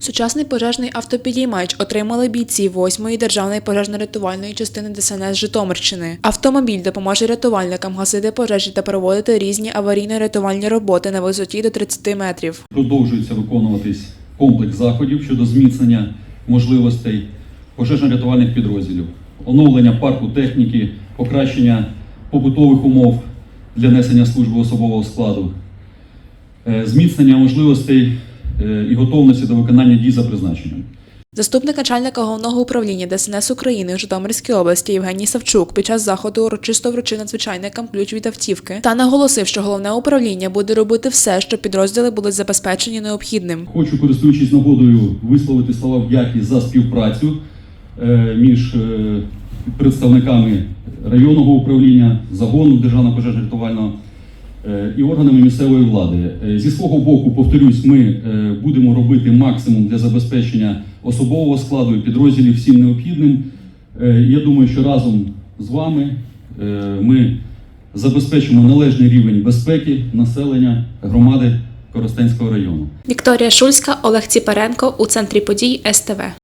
Сучасний пожежний автопідіймач отримали бійці 8-ї державної пожежно-рятувальної частини ДСНС Житомирщини. Автомобіль допоможе рятувальникам гасити пожежі та проводити різні аварійно-рятувальні роботи на висоті до 30 метрів. Продовжується виконуватись комплекс заходів щодо зміцнення можливостей пожежно-рятувальних підрозділів, оновлення парку техніки, покращення побутових умов для несення служби особового складу, е, зміцнення можливостей і готовності до виконання дій за призначенням. Заступник начальника головного управління ДСНС України в Житомирській області Євгеній Савчук під час заходу урочисто вручив надзвичайникам ключ від автівки та наголосив, що головне управління буде робити все, щоб підрозділи були забезпечені необхідним. Хочу, користуючись нагодою, висловити слова вдяки за співпрацю е, між е, представниками районного управління, загону державного пожежно-рятувального е, і органами місцевої влади. Е, Зі свого боку, повторюсь, ми е, будемо робити максимум для забезпечення особового складу і підрозділів всім необхідним. Е, Я думаю, що разом з вами е, ми забезпечимо належний рівень безпеки населення громади Коростенського району. Вікторія Шульська, Олег Ціпаренко у центрі подій СТВ.